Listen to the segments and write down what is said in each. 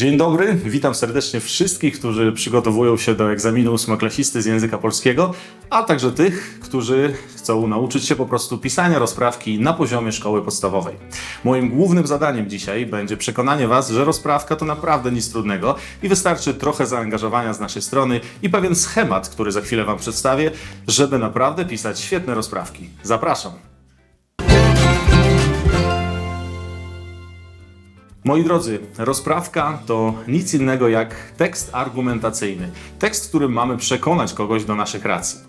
Dzień dobry, witam serdecznie wszystkich, którzy przygotowują się do egzaminu ósmoklasisty z języka polskiego, a także tych, którzy chcą nauczyć się po prostu pisania rozprawki na poziomie szkoły podstawowej. Moim głównym zadaniem dzisiaj będzie przekonanie Was, że rozprawka to naprawdę nic trudnego i wystarczy trochę zaangażowania z naszej strony i pewien schemat, który za chwilę Wam przedstawię, żeby naprawdę pisać świetne rozprawki. Zapraszam! Moi drodzy, rozprawka to nic innego jak tekst argumentacyjny. Tekst, w którym mamy przekonać kogoś do naszych racji.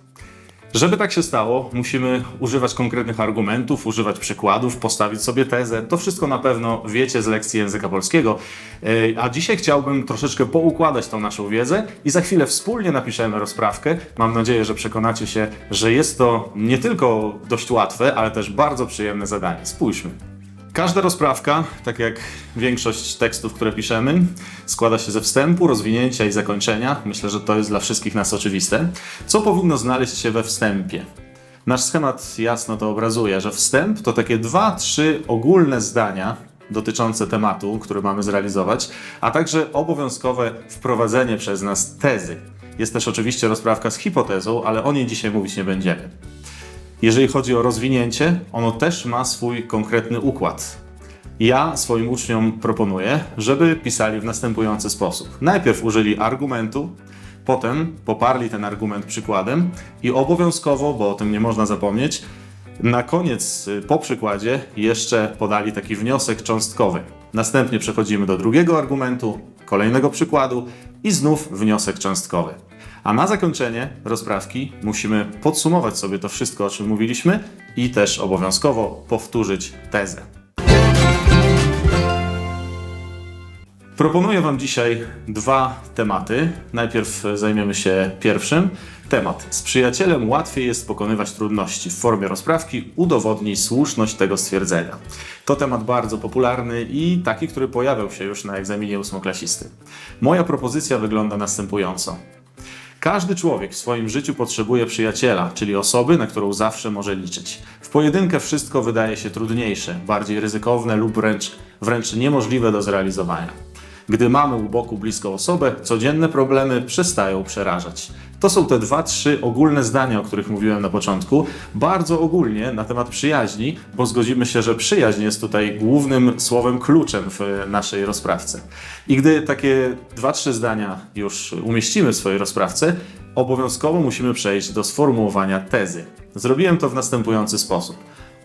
Żeby tak się stało, musimy używać konkretnych argumentów, używać przykładów, postawić sobie tezę. To wszystko na pewno wiecie z lekcji języka polskiego. Yy, A dzisiaj chciałbym troszeczkę poukładać tą naszą wiedzę i za chwilę wspólnie napiszemy rozprawkę. Mam nadzieję, że przekonacie się, że jest to nie tylko dość łatwe, ale też bardzo przyjemne zadanie. Spójrzmy. Każda rozprawka, tak jak większość tekstów, które piszemy, składa się ze wstępu, rozwinięcia i zakończenia. Myślę, że to jest dla wszystkich nas oczywiste. Co powinno znaleźć się we wstępie? Nasz schemat jasno to obrazuje, że wstęp to takie dwa, trzy ogólne zdania dotyczące tematu, który mamy zrealizować, a także obowiązkowe wprowadzenie przez nas tezy. Jest też oczywiście rozprawka z hipotezą, ale o niej dzisiaj mówić nie będziemy. Jeżeli chodzi o rozwinięcie, ono też ma swój konkretny układ. Ja swoim uczniom proponuję, żeby pisali w następujący sposób. Najpierw użyli argumentu, potem poparli ten argument przykładem i obowiązkowo, bo o tym nie można zapomnieć, na koniec, y, po przykładzie, jeszcze podali taki wniosek cząstkowy. Następnie przechodzimy do drugiego argumentu, kolejnego przykładu i znów wniosek cząstkowy. A na zakończenie rozprawki musimy podsumować sobie to wszystko, o czym mówiliśmy i też obowiązkowo powtórzyć tezę. Proponuję Wam dzisiaj dwa tematy. Najpierw zajmiemy się pierwszym. Temat. Z przyjacielem łatwiej jest pokonywać trudności. W formie rozprawki udowodnij słuszność tego stwierdzenia. To temat bardzo popularny i taki, który pojawiał się już na egzaminie ósmoklasisty. Moja propozycja wygląda następująco. Każdy człowiek w swoim życiu potrzebuje przyjaciela, czyli osoby, na którą zawsze może liczyć. W pojedynkę wszystko wydaje się trudniejsze, bardziej ryzykowne lub wręcz, wręcz niemożliwe do zrealizowania. Gdy mamy u boku bliską osobę, codzienne problemy przestają przerażać. To są te dwa, trzy ogólne zdania, o których mówiłem na początku. Bardzo ogólnie na temat przyjaźni, bo zgodzimy się, że przyjaźń jest tutaj głównym słowem kluczem w naszej rozprawce. I gdy takie dwa, trzy zdania już umieścimy w swojej rozprawce, obowiązkowo musimy przejść do sformułowania tezy. Zrobiłem to w następujący sposób.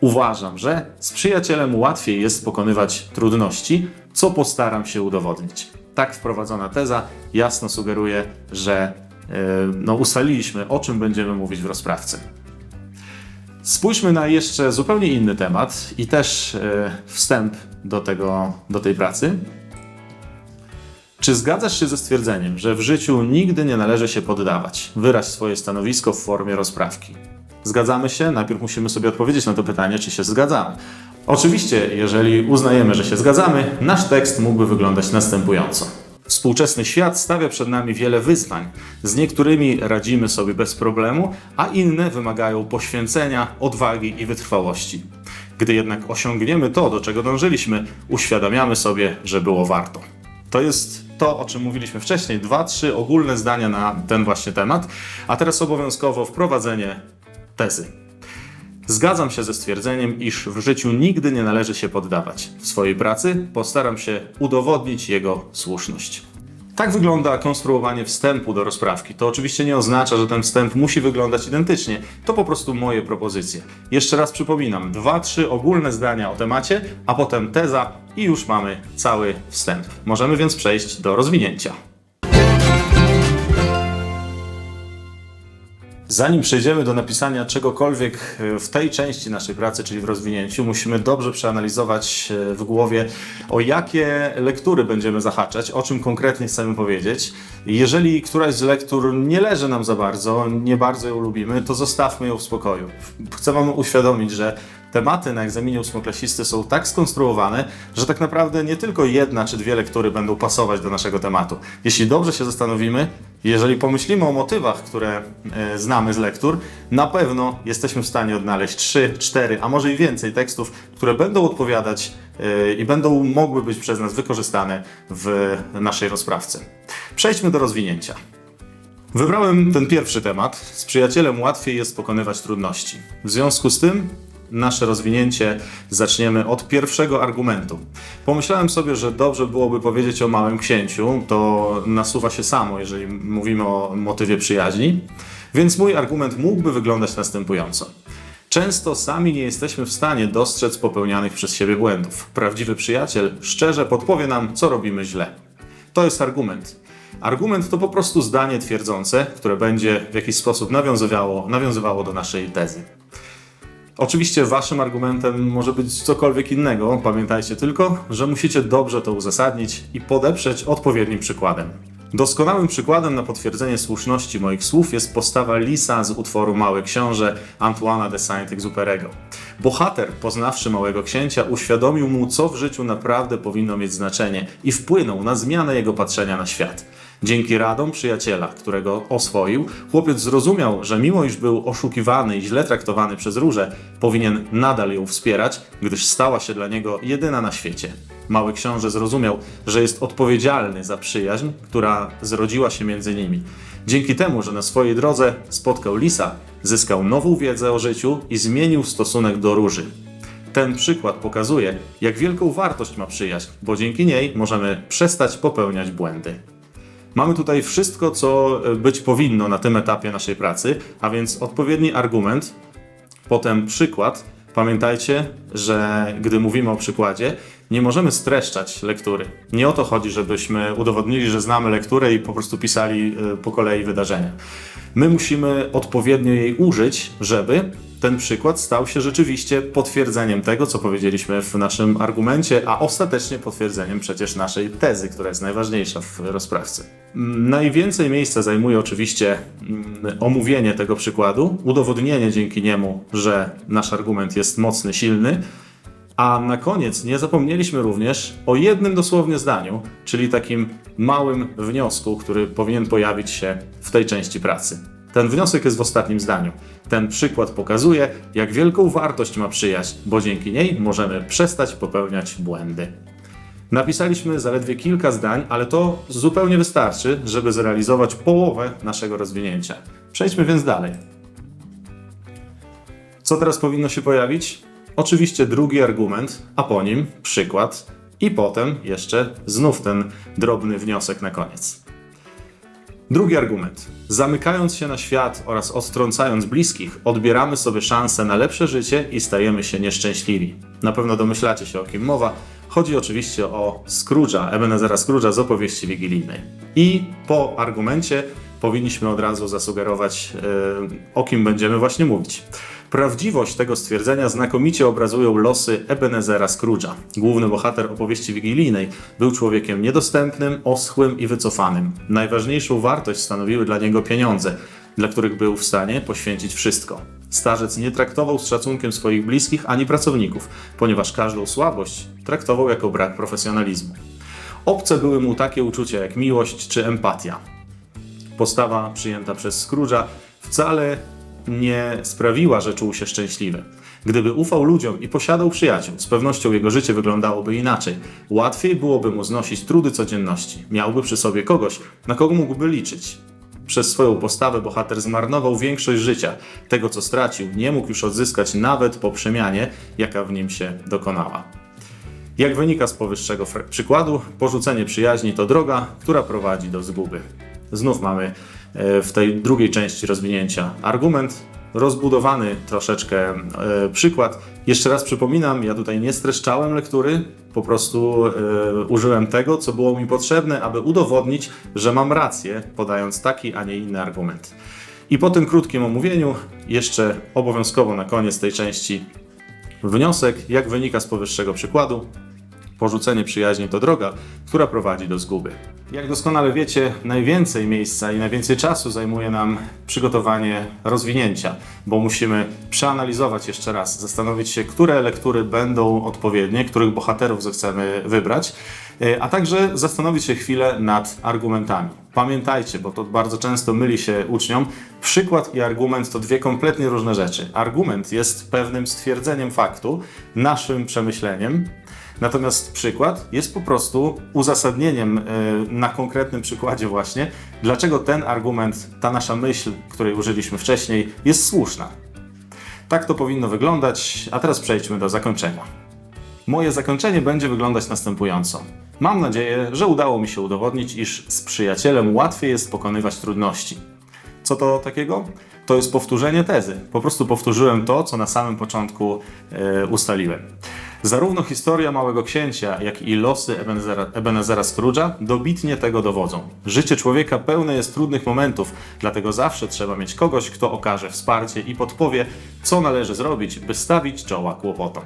Uważam, że z przyjacielem łatwiej jest pokonywać trudności, co postaram się udowodnić. Tak wprowadzona teza jasno sugeruje, że no, ustaliliśmy, o czym będziemy mówić w rozprawce. Spójrzmy na jeszcze zupełnie inny temat i też yy, wstęp do, tego, do tej pracy. Czy zgadzasz się ze stwierdzeniem, że w życiu nigdy nie należy się poddawać? Wyraź swoje stanowisko w formie rozprawki. Zgadzamy się? Najpierw musimy sobie odpowiedzieć na to pytanie, czy się zgadzamy. Oczywiście, jeżeli uznajemy, że się zgadzamy, nasz tekst mógłby wyglądać następująco. Współczesny świat stawia przed nami wiele wyzwań. Z niektórymi radzimy sobie bez problemu, a inne wymagają poświęcenia, odwagi i wytrwałości. Gdy jednak osiągniemy to, do czego dążyliśmy, uświadamiamy sobie, że było warto. To jest to, o czym mówiliśmy wcześniej, dwa, trzy ogólne zdania na ten właśnie temat, a teraz obowiązkowo wprowadzenie tezy. Zgadzam się ze stwierdzeniem, iż w życiu nigdy nie należy się poddawać. W swojej pracy postaram się udowodnić jego słuszność. Tak wygląda konstruowanie wstępu do rozprawki. To oczywiście nie oznacza, że ten wstęp musi wyglądać identycznie. To po prostu moje propozycje. Jeszcze raz przypominam, dwa, trzy ogólne zdania o temacie, a potem teza i już mamy cały wstęp. Możemy więc przejść do rozwinięcia. Zanim przejdziemy do napisania czegokolwiek e, w tej części naszej pracy, czyli w rozwinięciu, musimy dobrze przeanalizować e, w głowie, o jakie lektury będziemy zahaczać, o czym konkretnie chcemy powiedzieć. Jeżeli któraś z lektur nie leży nam za bardzo, nie bardzo ją lubimy, to zostawmy ją w spokoju. Chcę Wam uświadomić, że tematy na egzaminie ósmoklasisty są tak skonstruowane, że tak naprawdę nie tylko jedna czy dwie lektury będą pasować do naszego tematu. Jeśli dobrze się zastanowimy, jeżeli pomyślimy o motywach, które e, znamy z lektur, na pewno jesteśmy w stanie odnaleźć trzy, cztery, a może i więcej tekstów, które będą odpowiadać e, i będą mogły być przez nas wykorzystane w naszej rozprawce. Przejdźmy do rozwinięcia. Wybrałem ten pierwszy temat. Z przyjacielem łatwiej jest pokonywać trudności. W związku z tym nasze rozwinięcie zaczniemy od pierwszego argumentu. Pomyślałem sobie, że dobrze byłoby powiedzieć o małym księciu. To nasuwa się samo, jeżeli mówimy o motywie przyjaźni. Więc mój argument mógłby wyglądać następująco. Często sami nie jesteśmy w stanie dostrzec popełnianych przez siebie błędów. Prawdziwy przyjaciel szczerze podpowie nam, co robimy źle. To jest argument. Argument to po prostu zdanie twierdzące, które będzie w jakiś sposób nawiązywało, nawiązywało do naszej tezy. Oczywiście waszym argumentem może być cokolwiek innego. Pamiętajcie tylko, że musicie dobrze to uzasadnić i podeprzeć odpowiednim przykładem. Doskonałym przykładem na potwierdzenie słuszności moich słów jest postawa Lisa z utworu Mały Książę Antoana de Saint-Exupéry'ego. Bohater, poznawszy Małego Księcia, uświadomił mu, co w życiu naprawdę powinno mieć znaczenie i wpłynął na zmianę jego patrzenia na świat. Dzięki radom przyjaciela, którego oswoił, chłopiec zrozumiał, że mimo iż był oszukiwany i źle traktowany przez róże, powinien nadal ją wspierać, gdyż stała się dla niego jedyna na świecie. Mały książę zrozumiał, że jest odpowiedzialny za przyjaźń, która zrodziła się między nimi. Dzięki temu, że na swojej drodze spotkał lisa, zyskał nową wiedzę o życiu i zmienił stosunek do róży. Ten przykład pokazuje, jak wielką wartość ma przyjaźń, bo dzięki niej możemy przestać popełniać błędy. Mamy tutaj wszystko, co być powinno na tym etapie naszej pracy, a więc odpowiedni argument, potem przykład. Pamiętajcie, że gdy mówimy o przykładzie, nie możemy streszczać lektury. Nie o to chodzi, żebyśmy udowodnili, że znamy lekturę i po prostu pisali y, po kolei wydarzenia. My musimy odpowiednio jej użyć, żeby ten przykład stał się rzeczywiście potwierdzeniem tego, co powiedzieliśmy w naszym argumencie, a ostatecznie potwierdzeniem przecież naszej tezy, która jest najważniejsza w rozprawce. Mm, Najwięcej miejsca zajmuje oczywiście mm, omówienie tego przykładu, udowodnienie dzięki niemu, że nasz argument jest mocny, silny, a na koniec nie zapomnieliśmy również o jednym dosłownie zdaniu, czyli takim małym wniosku, który powinien pojawić się w tej części pracy. Ten wniosek jest w ostatnim zdaniu. Ten przykład pokazuje, jak wielką wartość ma przyjaźń, bo dzięki niej możemy przestać popełniać błędy. Napisaliśmy zaledwie kilka zdań, ale to zupełnie wystarczy, żeby zrealizować połowę naszego rozwinięcia. Przejdźmy więc dalej. Co teraz powinno się pojawić? Oczywiście drugi argument, a po nim przykład i potem jeszcze znów ten drobny wniosek na koniec. Drugi argument. Zamykając się na świat oraz odtrącając bliskich, odbieramy sobie szansę na lepsze życie i stajemy się nieszczęśliwi. Na pewno domyślacie się o kim mowa. Chodzi oczywiście o Scrooge'a, Ebenezera Scrooge'a z opowieści wigilijnej. I po argumencie powinniśmy od razu zasugerować, yy, o kim będziemy właśnie mówić. Prawdziwość tego stwierdzenia znakomicie obrazują losy Ebenezera Scrooge'a. Główny bohater opowieści wigilijnej był człowiekiem niedostępnym, oschłym i wycofanym. Najważniejszą wartość stanowiły dla niego pieniądze, dla których był w stanie poświęcić wszystko. Starzec nie traktował z szacunkiem swoich bliskich ani pracowników, ponieważ każdą słabość traktował jako brak profesjonalizmu. Obce były mu takie uczucia jak miłość czy empatia. Postawa przyjęta przez Scrooge'a wcale nie sprawiła, że czuł się szczęśliwy. Gdyby ufał ludziom i posiadał przyjaciół, z pewnością jego życie wyglądałoby inaczej. Łatwiej byłoby mu znosić trudy codzienności. Miałby przy sobie kogoś, na kogo mógłby liczyć. Przez swoją postawę bohater zmarnował większość życia. Tego, co stracił, nie mógł już odzyskać nawet po przemianie, jaka w nim się dokonała. Jak wynika z powyższego przykładu, porzucenie przyjaźni to droga, która prowadzi do zguby. Znów mamy e, w tej drugiej części rozwinięcia argument, rozbudowany troszeczkę e, przykład. Jeszcze raz przypominam, ja tutaj nie streszczałem lektury, po prostu e, użyłem tego, co było mi potrzebne, aby udowodnić, że mam rację, podając taki, a nie inny argument. I po tym krótkim omówieniu, jeszcze obowiązkowo na koniec tej części wniosek, jak wynika z powyższego przykładu, Porzucenie przyjaźni to droga, która prowadzi do zguby. Jak doskonale wiecie, najwięcej miejsca i najwięcej czasu zajmuje nam przygotowanie rozwinięcia, bo musimy przeanalizować jeszcze raz, zastanowić się, które lektury będą odpowiednie, których bohaterów zechcemy wybrać, e, a także zastanowić się chwilę nad argumentami. Pamiętajcie, bo to bardzo często myli się uczniom, przykład i argument to dwie kompletnie różne rzeczy. Argument jest pewnym stwierdzeniem faktu, naszym przemyśleniem, Natomiast przykład jest po prostu uzasadnieniem e, na konkretnym przykładzie właśnie, dlaczego ten argument, ta nasza myśl, której użyliśmy wcześniej, jest słuszna. Tak to powinno wyglądać, a teraz przejdźmy do zakończenia. Moje zakończenie będzie wyglądać następująco. Mam nadzieję, że udało mi się udowodnić, iż z przyjacielem łatwiej jest pokonywać trudności. Co to takiego? To jest powtórzenie tezy. Po prostu powtórzyłem to, co na samym początku e, ustaliłem. Zarówno historia Małego Księcia, jak i losy Ebenezera, Ebenezera Scrooge'a dobitnie tego dowodzą. Życie człowieka pełne jest trudnych momentów, dlatego zawsze trzeba mieć kogoś, kto okaże wsparcie i podpowie, co należy zrobić, by stawić czoła kłopotom.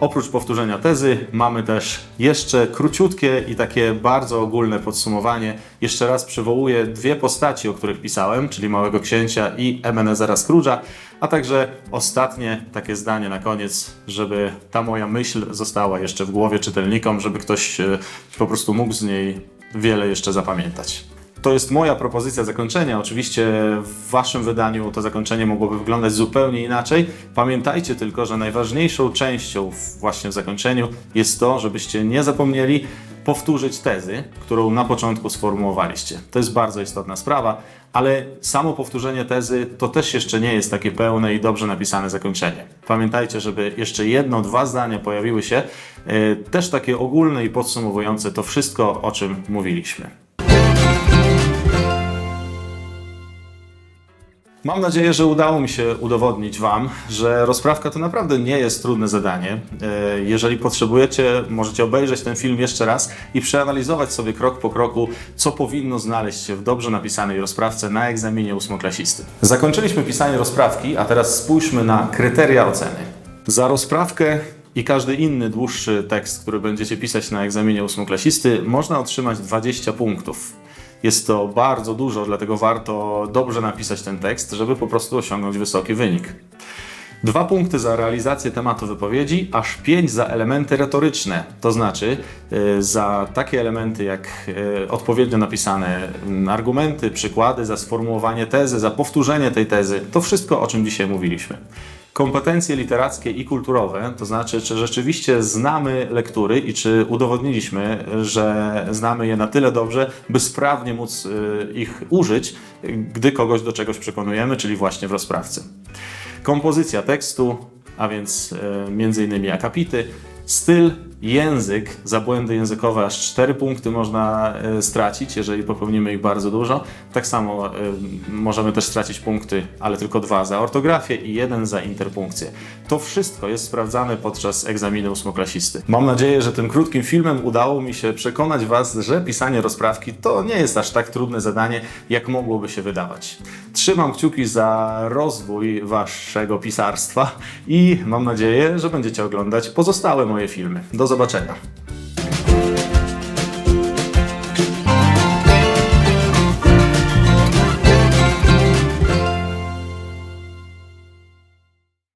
Oprócz powtórzenia tezy mamy też jeszcze króciutkie i takie bardzo ogólne podsumowanie. Jeszcze raz przywołuję dwie postaci, o których pisałem, czyli Małego Księcia i Ebenezera Scrooge'a, a także ostatnie takie zdanie na koniec, żeby ta moja myśl została jeszcze w głowie czytelnikom, żeby ktoś e, po prostu mógł z niej wiele jeszcze zapamiętać. To jest moja propozycja zakończenia. Oczywiście w Waszym wydaniu to zakończenie mogłoby wyglądać zupełnie inaczej. Pamiętajcie tylko, że najważniejszą częścią właśnie w zakończeniu jest to, żebyście nie zapomnieli powtórzyć tezy, którą na początku sformułowaliście. To jest bardzo istotna sprawa, ale samo powtórzenie tezy to też jeszcze nie jest takie pełne i dobrze napisane zakończenie. Pamiętajcie, żeby jeszcze jedno, dwa zdania pojawiły się, e, też takie ogólne i podsumowujące to wszystko, o czym mówiliśmy. Mam nadzieję, że udało mi się udowodnić Wam, że rozprawka to naprawdę nie jest trudne zadanie. E, Jeżeli potrzebujecie, możecie obejrzeć ten film jeszcze raz i przeanalizować sobie krok po kroku, co powinno znaleźć się w dobrze napisanej rozprawce na egzaminie ósmoklasisty. Zakończyliśmy pisanie rozprawki, a teraz spójrzmy na kryteria oceny. Za rozprawkę i każdy inny dłuższy tekst, który będziecie pisać na egzaminie ósmoklasisty, można otrzymać 20 punktów. Jest to bardzo dużo, dlatego warto dobrze napisać ten tekst, żeby po prostu osiągnąć wysoki wynik. Dwa punkty za realizację tematu wypowiedzi, aż pięć za elementy retoryczne, to znaczy y, za takie elementy jak y, odpowiednio napisane mm, argumenty, przykłady, za sformułowanie tezy, za powtórzenie tej tezy, to wszystko o czym dzisiaj mówiliśmy. Kompetencje literackie i kulturowe, to znaczy, czy rzeczywiście znamy lektury i czy udowodniliśmy, że znamy je na tyle dobrze, by sprawnie móc y, ich użyć, y, gdy kogoś do czegoś przekonujemy, czyli właśnie w rozprawce. Kompozycja tekstu, a więc między innymi akapity, styl, język, za błędy językowe aż 4 punkty można e, stracić, jeżeli popełnimy ich bardzo dużo. Tak samo e, możemy też stracić punkty, ale tylko dwa za ortografię i jeden za interpunkcję. To wszystko jest sprawdzane podczas egzaminu ósmoklasisty. Mam nadzieję, że tym krótkim filmem udało mi się przekonać Was, że pisanie rozprawki to nie jest aż tak trudne zadanie, jak mogłoby się wydawać. Trzymam kciuki za rozwój Waszego pisarstwa i mam nadzieję, że będziecie oglądać pozostałe moje filmy. Do zobaczenia.